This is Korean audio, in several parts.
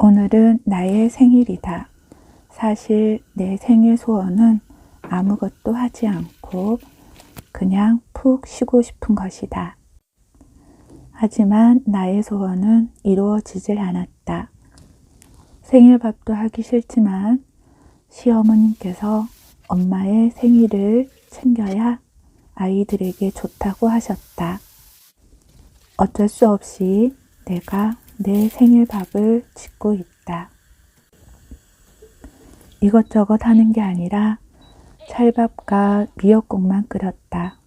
오늘은 나의 생일이다. 사실 내 생일 소원은 아무것도 하지 않고 그냥 푹 쉬고 싶은 것이다. 하지만 나의 소원은 이루어지질 않았다. 생일밥도 하기 싫지만 시어머님께서 엄마의 생일을 챙겨야 아이들에게 좋다고 하셨다. 어쩔 수 없이 내가 내 생일밥을 짓고 있다. 이것저것 하는 게 아니라 찰밥과 미역국만 끓였다.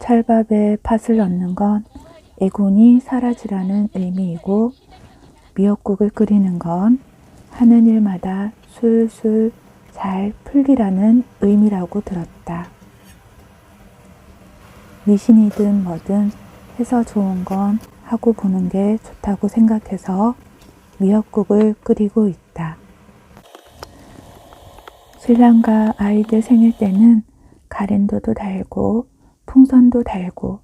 찰밥에 팥을 넣는 건 애군이 사라지라는 의미이고 미역국을 끓이는 건 하는 일마다 술술 잘 풀리라는 의미라고 들었다. 미신이든 뭐든 해서 좋은 건 하고 보는 게 좋다고 생각해서 미역국을 끓이고 있다. 신랑과 아이들 생일 때는 가랜드도 달고 풍선도 달고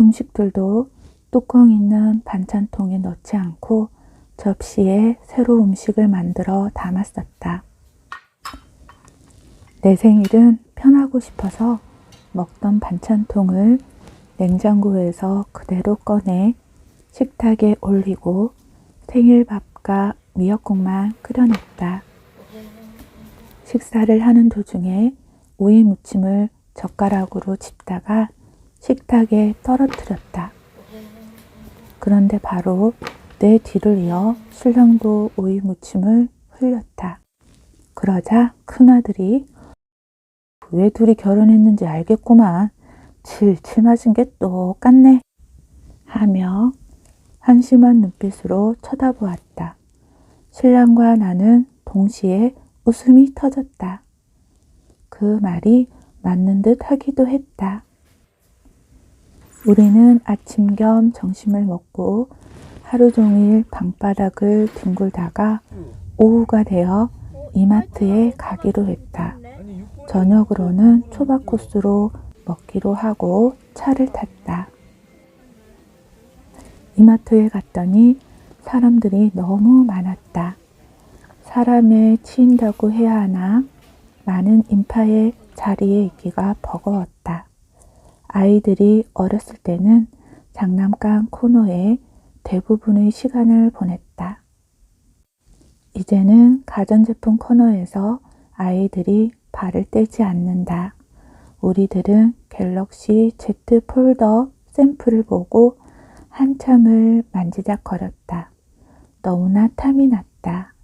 음식들도 뚜껑 있는 반찬통에 넣지 않고 접시에 새로 음식을 만들어 담았었다. 내 생일은 편하고 싶어서 먹던 반찬통을 냉장고에서 그대로 꺼내 식탁에 올리고 생일밥과 미역국만 끓여냈다. 식사를 하는 도중에 오이 무침을 젓가락으로 집다가 식탁에 떨어뜨렸다. 그런데 바로 내 뒤를 이어 신랑도 오이 무침을 흘렸다. 그러자 큰아들이 왜 둘이 결혼했는지 알겠구만. 칠칠 맞은 게 똑같네. 하며 한심한 눈빛으로 쳐다보았다. 신랑과 나는 동시에 웃음이 터졌다. 그 말이 맞는 듯 하기도 했다. 우리는 아침 겸 점심을 먹고 하루 종일 방바닥을 뒹굴다가 오후가 되어 이마트에 가기로 했다. 저녁으로는 초밥 코스로 먹기로 하고 차를 탔다. 이마트에 갔더니 사람들이 너무 많았다. 사람에 치인다고 해야 하나 많은 인파의 자리에 있기가 버거웠다. 아이들이 어렸을 때는 장난감 코너에 대부분의 시간을 보냈다. 이제는 가전제품 코너에서 아이들이 발을 떼지 않는다. 우리들은 갤럭시 Z 폴더 샘플을 보고 한참을 만지작거렸다. 너무나 탐이 났다.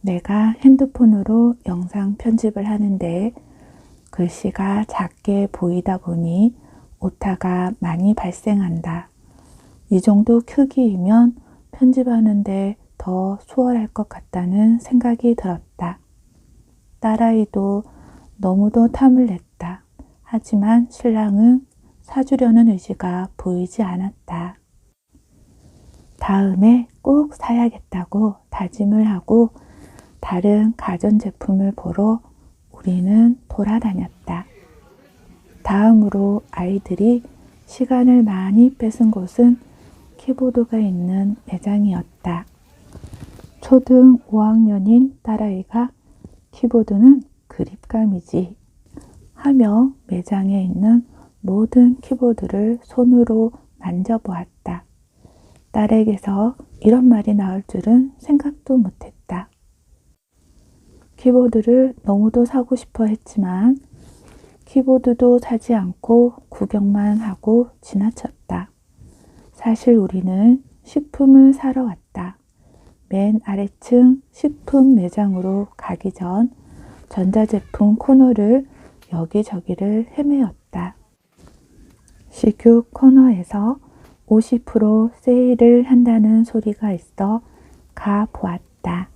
내가 핸드폰으로 영상 편집을 하는데 글씨가 작게 보이다 보니 오타가 많이 발생한다. 이 정도 크기이면 편집하는데 더 수월할 것 같다는 생각이 들었다. 딸아이도 너무도 탐을 냈다. 하지만 신랑은 사주려는 의지가 보이지 않았다. 다음에 꼭 사야겠다고 다짐을 하고 다른 가전제품을 보러 우리는 돌아다녔다. 다음으로 아이들이 시간을 많이 뺏은 곳은 키보드가 있는 매장이었다. 초등 5학년인 딸아이가 키보드는 그립감이지 하며 매장에 있는 모든 키보드를 손으로 만져보았다. 딸에게서 이런 말이 나올 줄은 생각도 못했다. 키보드를 너무도 사고 싶어 했지만 키보드도 사지 않고 구경만 하고 지나쳤다. 사실 우리는 식품을 사러 왔다. 맨 아래층 식품 매장으로 가기 전 전자제품 코너를 여기저기를 헤매었다. 식유 코너에서 50% 세일을 한다는 소리가 있어 가 보았다.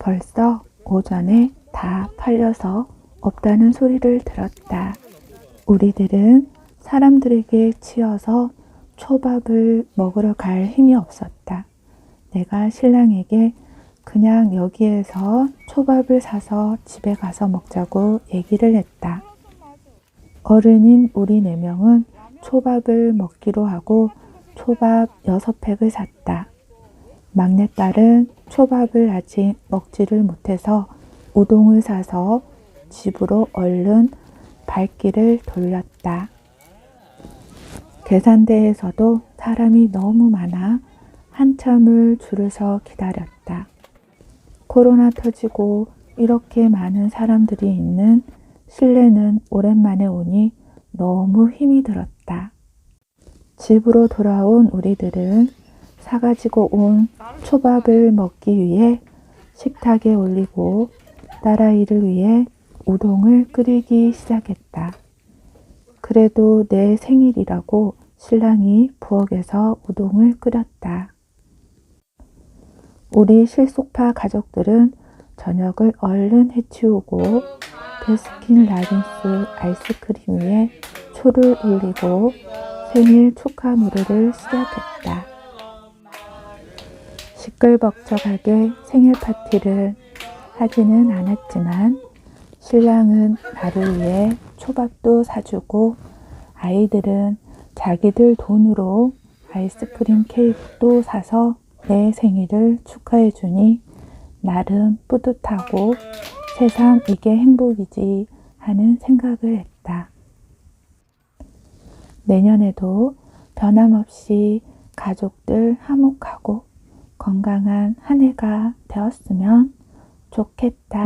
벌써 오전에 다 팔려서 없다는 소리를 들었다. 우리들은 사람들에게 치여서 초밥을 먹으러 갈 힘이 없었다. 내가 신랑에게 그냥 여기에서 초밥을 사서 집에 가서 먹자고 얘기를 했다. 어른인 우리 네 명은 초밥을 먹기로 하고 초밥 6팩을 샀다. 막내딸은 초밥을 아직 먹지를 못해서 우동을 사서 집으로 얼른 발길을 돌렸다. 계산대에서도 사람이 너무 많아 한참을 줄을 서 기다렸다. 코로나 터지고 이렇게 많은 사람들이 있는 실내는 오랜만에 오니 너무 힘이 들었다. 집으로 돌아온 우리들은 사가지고 온 초밥을 먹기 위해 식탁에 올리고 딸아이를 위해 우동을 끓이기 시작했다. 그래도 내 생일이라고 신랑이 부엌에서 우동을 끓였다. 우리 실속파 가족들은 저녁을 얼른 해치우고 베스킨 라빈스 아이스크림 위에 초를 올리고 생일 축하 노래를 시작했다. 시끌벅적하게 생일 파티를 하지는 않았지만 신랑은 나를 위해 초밥도 사주고 아이들은 자기들 돈으로 아이스크림 케이크도 사서 내 생일을 축하해 주니 나름 뿌듯하고 세상 이게 행복이지 하는 생각을 했다. 내년에도 변함없이 가족들 화목하고 건강한 한 해가 되었으면 좋겠다.